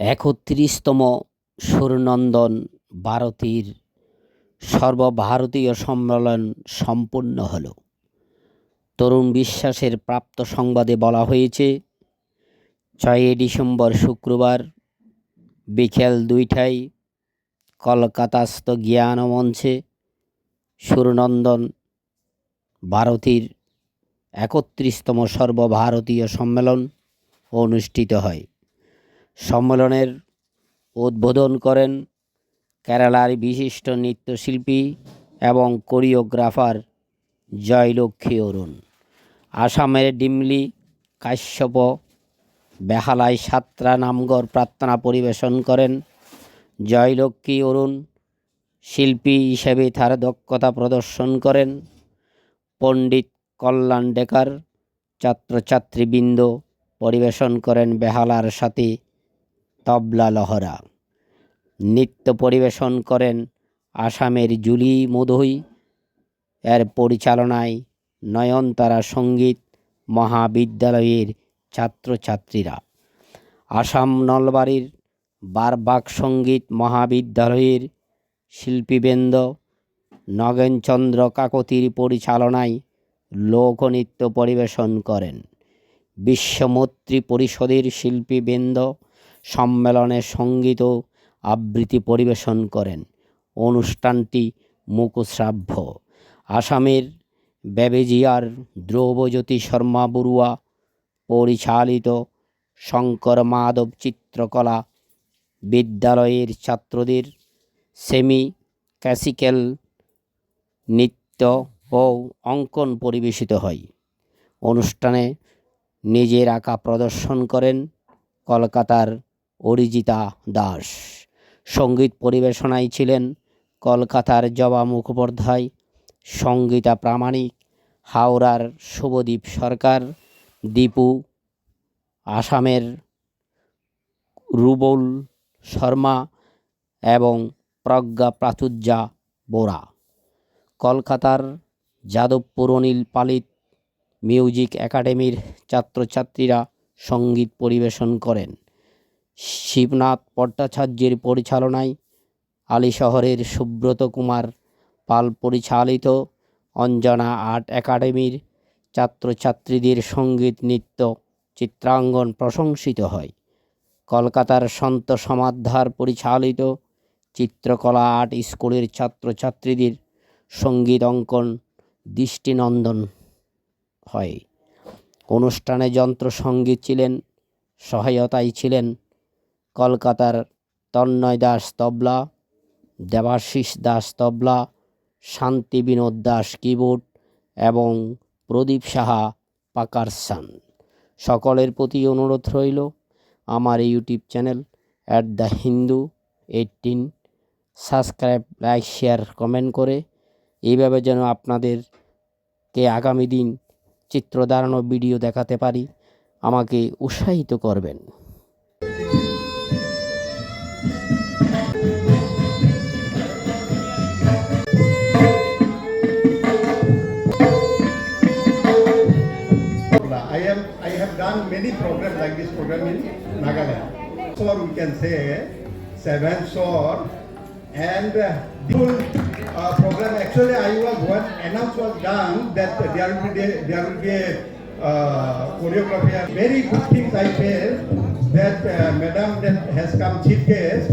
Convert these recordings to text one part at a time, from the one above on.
একত্রিশতম সুরনন্দন ভারতীর সর্বভারতীয় সম্মেলন সম্পন্ন হল। তরুণ বিশ্বাসের প্রাপ্ত সংবাদে বলা হয়েছে, ছয়ই ডিসেম্বর শুক্রবার বিকেল দুইটায় কলকাতাস্থ জ্ঞান মঞ্চে সুরনন্দন ভারতীর একত্রিশতম সর্বভারতীয় সম্মেলন অনুষ্ঠিত হয়। সম্মেলনের উদ্বোধন করেন কেরালার বিশিষ্ট নৃত্যশিল্পী এবং কোরিওগ্রাফার জয়লক্ষ্মী অরুণ। আসামের ডিমলি, কাশ্যপ বেহালায় সাতরা নামগর প্রার্থনা পরিবেশন করেন জয়লক্ষ্মী অরুণ। শিল্পী হিসেবে তার দক্ষতা প্রদর্শন করেন পণ্ডিত কল্যাণ ডেকার, ছাত্রছাত্রীবৃন্দ পরিবেশন করেন বেহালার সাথে তবলা লহরা। নৃত্য পরিবেশন করেন আসামের জুলি মধুই। এর পরিচালনায় নয়নতারা সংগীত মহাবিদ্যালয়ের ছাত্রছাত্রীরা। আসাম নলবাড়ির বারবাক সংগীত মহাবিদ্যালয়ের শিল্পীবৃন্দ নগেনচন্দ্র কাকতির পরিচালনায় লোকনৃত্য পরিবেশন করেন। বিশ্বমৈত্রী পরিষদের শিল্পীবৃন্দ সম্মেলনে সংগীত আবৃত্তি পরিবেশন করেন। অনুষ্ঠানটি মুখশ্রাব্য আসামের বেবেজিয়ার ধ্রুবজ্যোতি শর্মা বড়ুয়া, পরিচালিত শঙ্কর মাধব চিত্রকলা বিদ্যালয়ের ছাত্রদের সেমি ক্লাসিক্যাল নৃত্য ও অঙ্কন পরিবেশিত হয়। অনুষ্ঠানে নিজের আঁকা প্রদর্শন করেন কলকাতার অরিজিতা দাস। সংগীত পরিবেশনায় ছিলেন কলকাতার জবা মুখোপাধ্যায়, সঙ্গীতা প্রামাণিক, হাওড়ার শুভদীপ সরকার, দীপু, আসামের রুবুল শর্মা এবং প্রজ্ঞা প্রাচুর্যা বোরা। কলকাতার যাদবপুর অনিল পালিত মিউজিক একাডেমির ছাত্রছাত্রীরা সংগীত পরিবেশন করেন। শিবনাথ ভট্টাচার্যের পরিচালনায় আলী শহরের সুব্রত কুমার পাল পরিচালিত অঞ্জনা আর্ট একাডেমির ছাত্রছাত্রীদের সংগীত নৃত্য চিত্রাঙ্গন প্রশংসিত হয়। কলকাতার সন্ত সমাদ্ধার পরিচালিত চিত্রকলা আর্ট স্কুলের ছাত্রছাত্রীদের সংগীত অঙ্কন দৃষ্টিনন্দন হয়। অনুষ্ঠানে যন্ত্র সংগীত ছিলেন, সহায়তায় ছিলেন কলকাতার তন্ময় দাস তবলা, দেবাশিস দাস তবলা, শান্তি বিনোদ দাস কিবোর্ড এবং প্রদীপ সাহা পাকারসান সকলের প্রতি অনুরোধ রইল, আমার YouTube channel at the Hindu eighteen subscribe, like, share, comment করে। এইভাবে যেন আপনাদেরকে আগামী দিন চিত্র দাঁড়ানো ভিডিও দেখাতে পারি, আমাকে উৎসাহিত করবেন। can say seven sword and uh, the whole uh, program. Actually, I was what announce was done that there will be the- there will be a uh, choreography. Very good things I feel that uh, Madam that has come chief guest.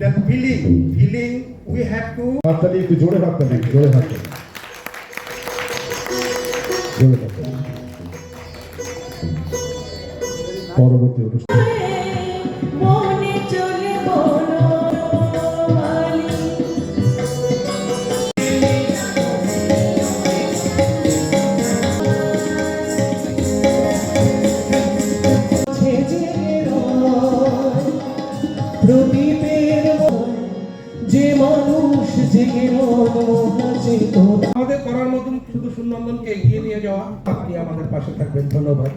That feeling feeling we have to হাততালি একটু জোরে থাকতে নেই জোরে থাকতে জোরে থাকতে পরবর্তী অনুষ্ঠান যে মানুষ জেগে আমাদের করার মতন শুধু সুনন্দনকে এগিয়ে নিয়ে যাওয়া। আপনি আমাদের পাশে থাকবেন। ধন্যবাদ।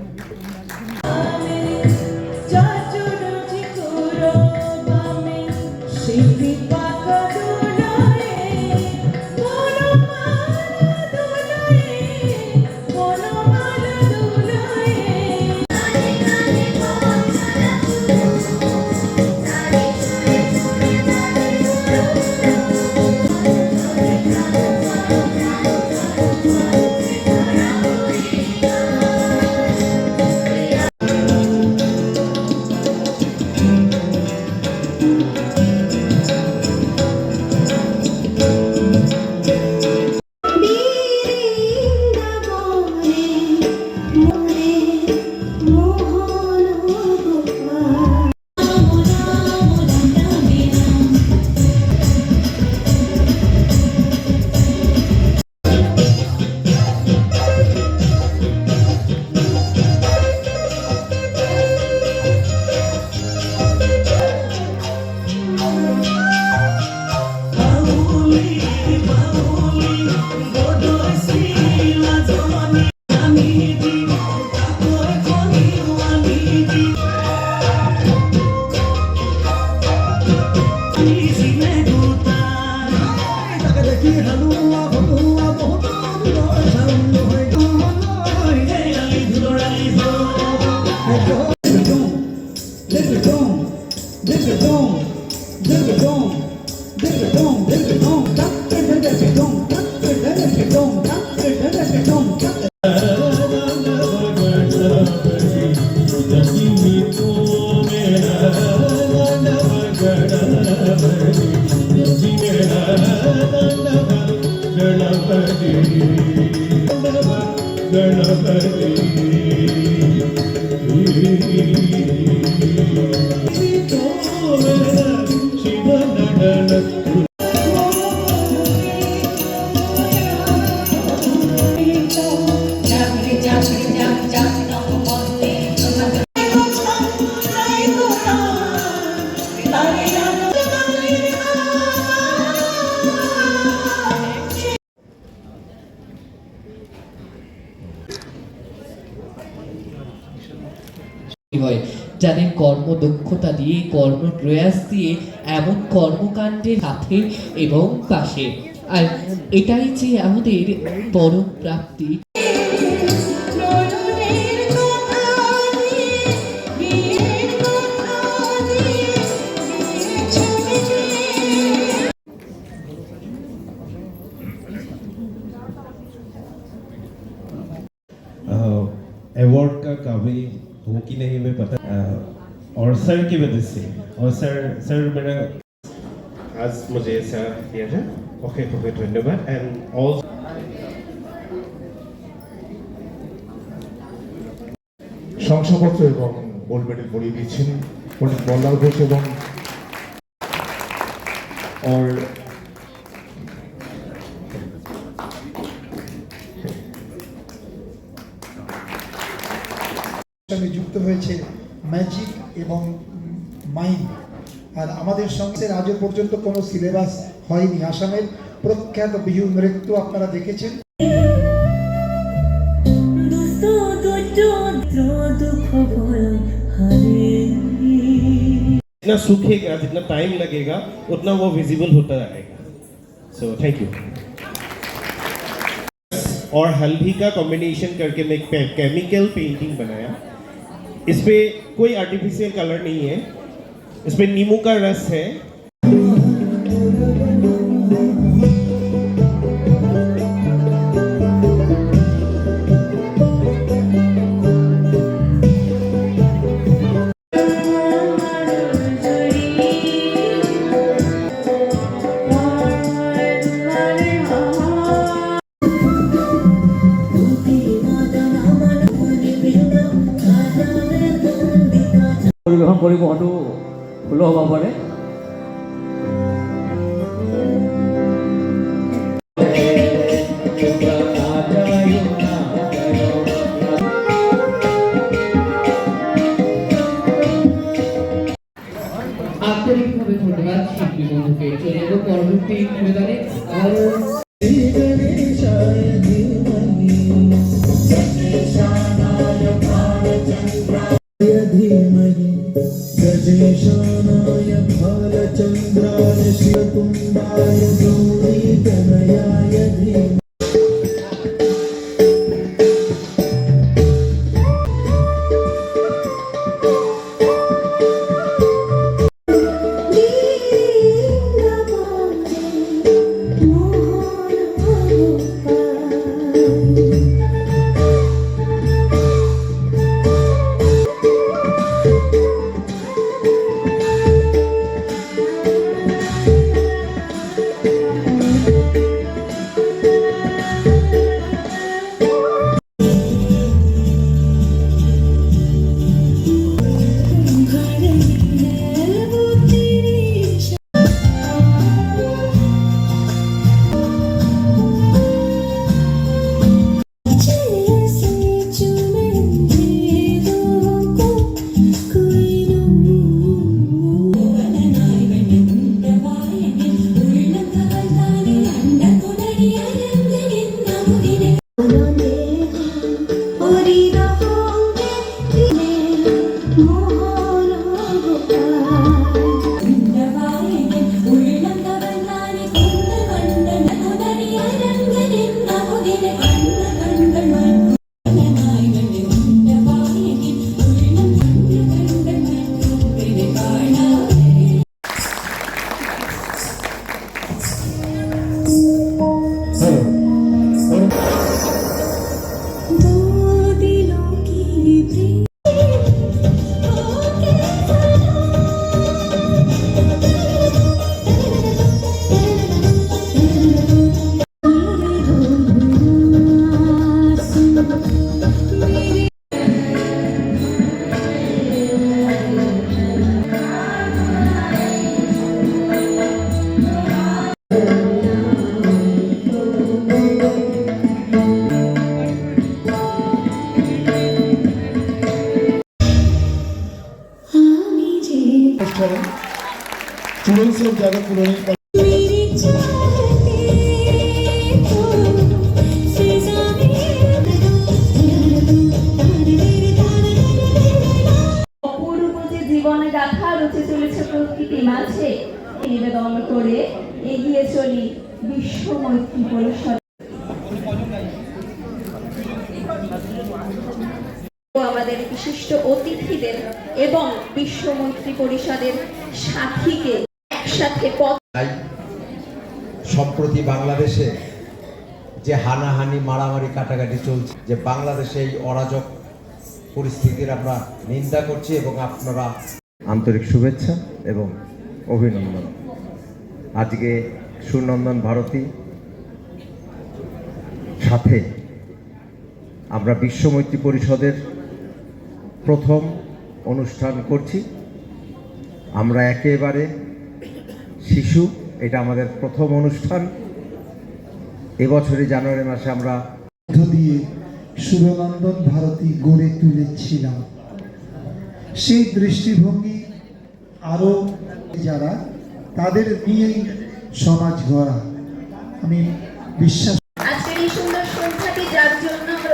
হয়, যাদের কর্মদক্ষতা দিয়ে, কর্ম প্রয়াস দিয়ে, এমন কর্মকাণ্ডের সাথে এবং পাশে। আর এটাই যে আমাদের পরম প্রাপ্তি। और सर की वजह से और सर सर मेरा आज मुझे ऐसा दिया है ओके ओके धन्यवाद एंड ऑल শংসাপত্র এবং গোল্ড মেডেল পরিয়ে দিচ্ছেন পণ্ডিত বল্লাল ঘোষ এবং और সঙ্গে যুক্ত হয়েছে ম্যাজিক এবং মাইন্ড আর আমাদের সঙ্গে আজও পর্যন্ত কোনো সিলেবাস হয়নি আসামের প্রখ্যাত বিহু নৃত্য আপনারা দেখেছেন দুস্থ দরিদ্র দুঃখ ভয় হারে जितना सूखेगा जितना टाइम लगेगा उतना वो विजिबल होता रहेगा सो थैंक यू और हल्दी का कॉम्बिनेशन करके मैं एक केमिकल पेंटिंग बनाया इस पर कोई आर्टिफिशियल कलर नहीं है। इस पे नींबू का रस है। পৰিৱেশন কৰিব হয়তো ভুলো হ'ব পাৰে yedin করেন। স্টুডেন্টস অফ যাদব চলেছে প্রকৃতি মাঝে নিবেদন করে এগিয়ে চলি বিশ্বমৈত্রী পরিষদ। আমাদের বিশিষ্ট অতিথিদের এবং বিশ্ব মৈত্রী পরিষদের সাথীকে একসাথে সম্প্রতি বাংলাদেশে যে হানাহানি, মারামারি, কাটাকাটি চলছে, যে বাংলাদেশে এই অরাজক পরিস্থিতির আমরা নিন্দা করছি এবং আপনারা আন্তরিক শুভেচ্ছা এবং অভিনন্দন। আজকে সুনন্দন ভারতী সাথে আমরা বিশ্বমৈত্রী পরিষদের প্রথম অনুষ্ঠান করছি। আমরা একেবারে শিশু এটা আমাদের প্রথম অনুষ্ঠান। এবছরই জানুয়ারি মাসে আমরা মধ্য দিয়ে সুরনন্দন ভারতী গড়ে তুলেছিলাম। সেই দৃষ্টিভঙ্গি আরও যারা তাদের নিয়েই সমাজ গড়া আমি বিশ্বাস আজকের এই সুন্দর সন্ধ্যাটি যার জন্য আমরা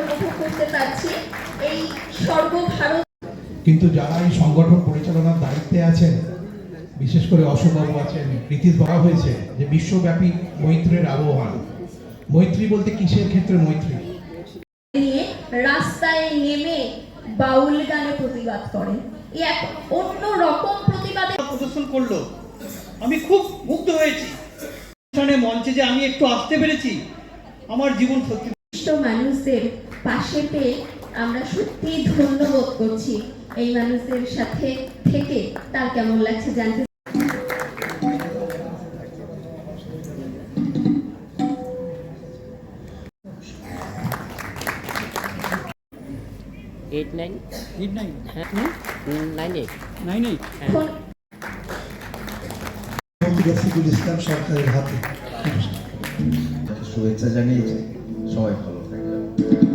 করতে পারছি এই সর্বভারত কিন্তু যারা এই সংগঠন পরিচালনার দায়িত্বে আছেন বিশেষ করে অশোকবাবু আছেন রীতি ধরা হয়েছে যে বিশ্বব্যাপী মৈত্রের আবহাওয়া। মৈত্রী বলতে কিসের ক্ষেত্রে মৈত্রী? নিয়ে রাস্তায় নেমে বাউল গানে প্রতিবাদ করে এই এক অন্য রকম প্রতিবাদে প্রদর্শন করল। আমি খুব মুগ্ধ হয়েছি। মঞ্চে যে আমি একটু আসতে পেরেছি আমার জীবন সত্যি মানুষদের পাশে পেয়ে আমরা সত্যি ধন্য বোধ করছি এই মানুষদের সাথে থেকে। তার কেমন লাগছে জানতে eight nine eight nine nine eight nine eight এখন রফিকুল ইসলাম সরকারের হাতে শুভেচ্ছা জানিয়েছি সবাই ভালো থাকবেন।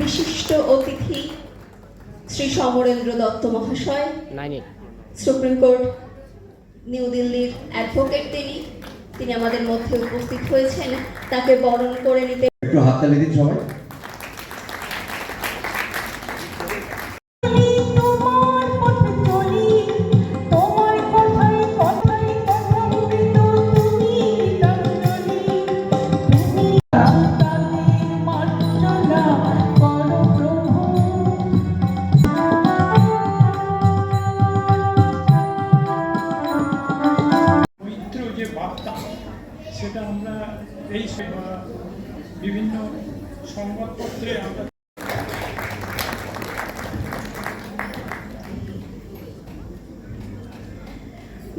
বিশিষ্ট অতিথি শ্রী সমরেন্দ্র দত্ত মহাশয় সুপ্রিম কোর্ট নিউ দিল্লির অ্যাডভোকেট তিনি। তিনি আমাদের মধ্যে উপস্থিত হয়েছেন। তাকে বরণ করে নিতে একটু হাততালি দিন সবাই। সেটা আমরা এই বিভিন্ন সংবাদপত্রে আমরা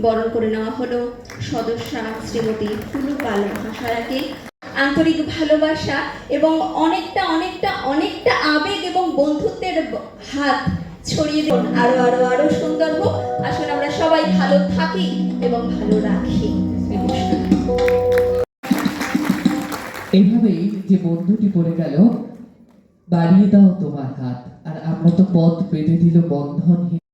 বরণ করে নেওয়া হলো সদস্যা শ্রীমতী টুলু পাল মহাশয়াকে। আন্তরিক ভালোবাসা এবং অনেকটা অনেকটা অনেকটা আবেগ এবং বন্ধুত্বের হাত ছড়িয়ে দিন। আরও আরও আরও সুন্দর হোক। আসলে আমরা সবাই ভালো থাকি এবং ভালো রাখি। নমস্কার। এইভাবেই যে বন্ধুটি পড়ে গেল, বাড়িয়ে দাও তোমার হাত। আর আমরা তো পথ বেঁধে দিল বন্ধনহীন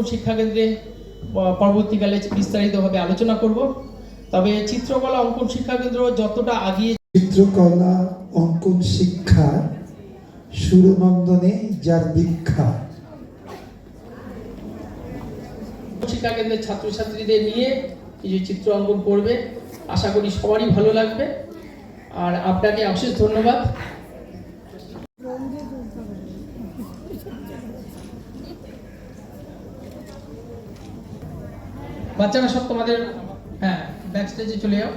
গুরুকুল শিক্ষাকেন্দ্রে পরবর্তীকালে বিস্তারিতভাবে আলোচনা করব। তবে চিত্রকলা অঙ্কন শিক্ষাকেন্দ্র যতটা আগিয়ে চিত্রকলা অঙ্কন শিক্ষা সুরনন্দনে যার দীক্ষা। শিক্ষাকেন্দ্রের ছাত্রছাত্রীদের নিয়ে কিছু চিত্র অঙ্কন করবে। আশা করি সবারই ভালো লাগবে। আর আপনাকে অশেষ ধন্যবাদ। বাচ্চারা সব তোমাদের হ্যাঁ ব্যাক স্টেজে চলে যাও।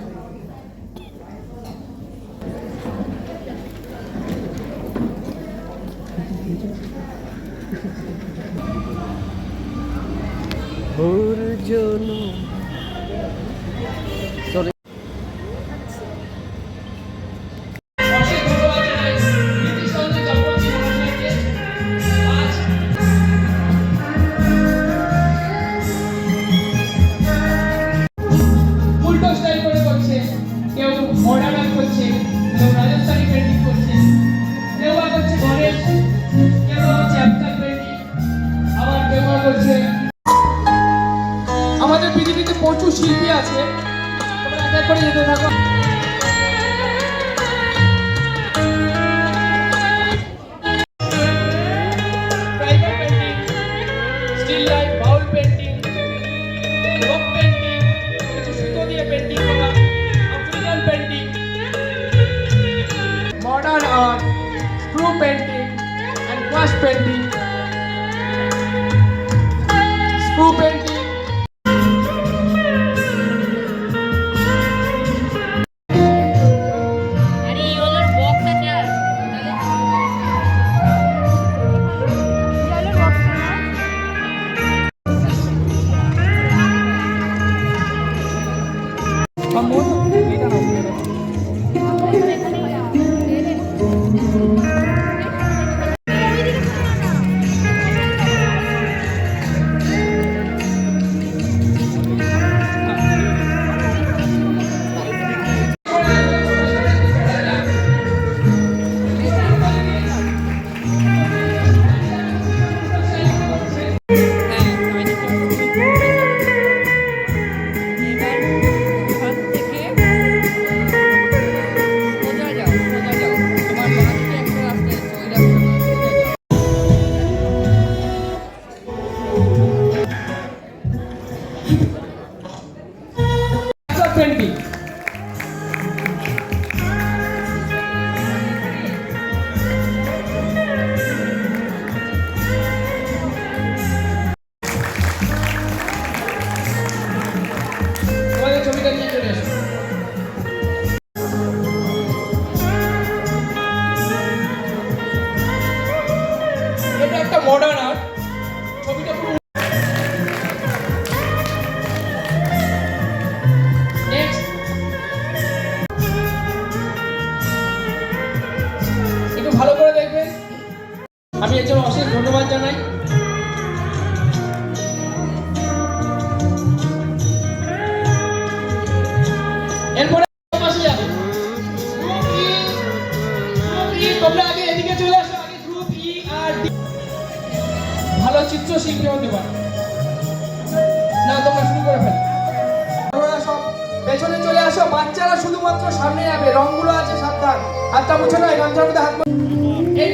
এরপরে পাশে যাবে। তোমরা আগে এদিকে চলে আসো, আগে গ্রুপ ই e আর ডি ভালো চিত্র শিখতে হতে পারে। না, তোমরা শুরু করে ফেলো। সব পেছনে চলে আসো, বাচ্চারা শুধুমাত্র সামনে যাবে, রংগুলো আছে সাবধান। হাতটা মুছে নয় গামছার মধ্যে হাত এই